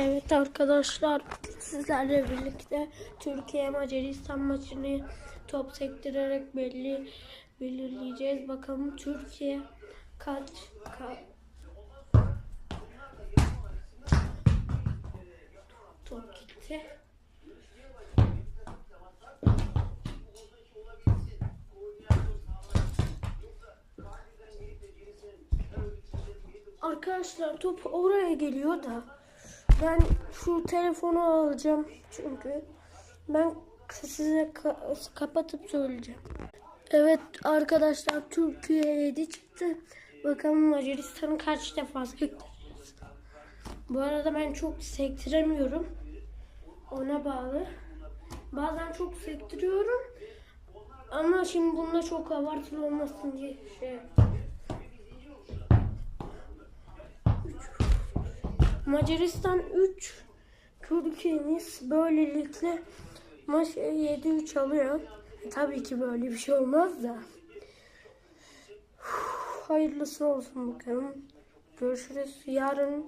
Evet arkadaşlar sizlerle birlikte Türkiye Macaristan maçını top sektirerek belli belirleyeceğiz. Bakalım Türkiye kaç ka- top gitti. Arkadaşlar top oraya geliyor da ben şu telefonu alacağım çünkü ben size ka- kapatıp söyleyeceğim. Evet arkadaşlar Türkiye 7 çıktı. Bakalım Macaristan'ı kaç defa sektireceğiz. Bu arada ben çok sektiremiyorum. Ona bağlı. Bazen çok sektiriyorum. Ama şimdi bunda çok abartılı olmasın diye şey yaptım. Macaristan 3 Türkiye'miz böylelikle maç 7-3 alıyor. Tabii ki böyle bir şey olmaz da. Hayırlısı olsun bakalım. Görüşürüz. Yarın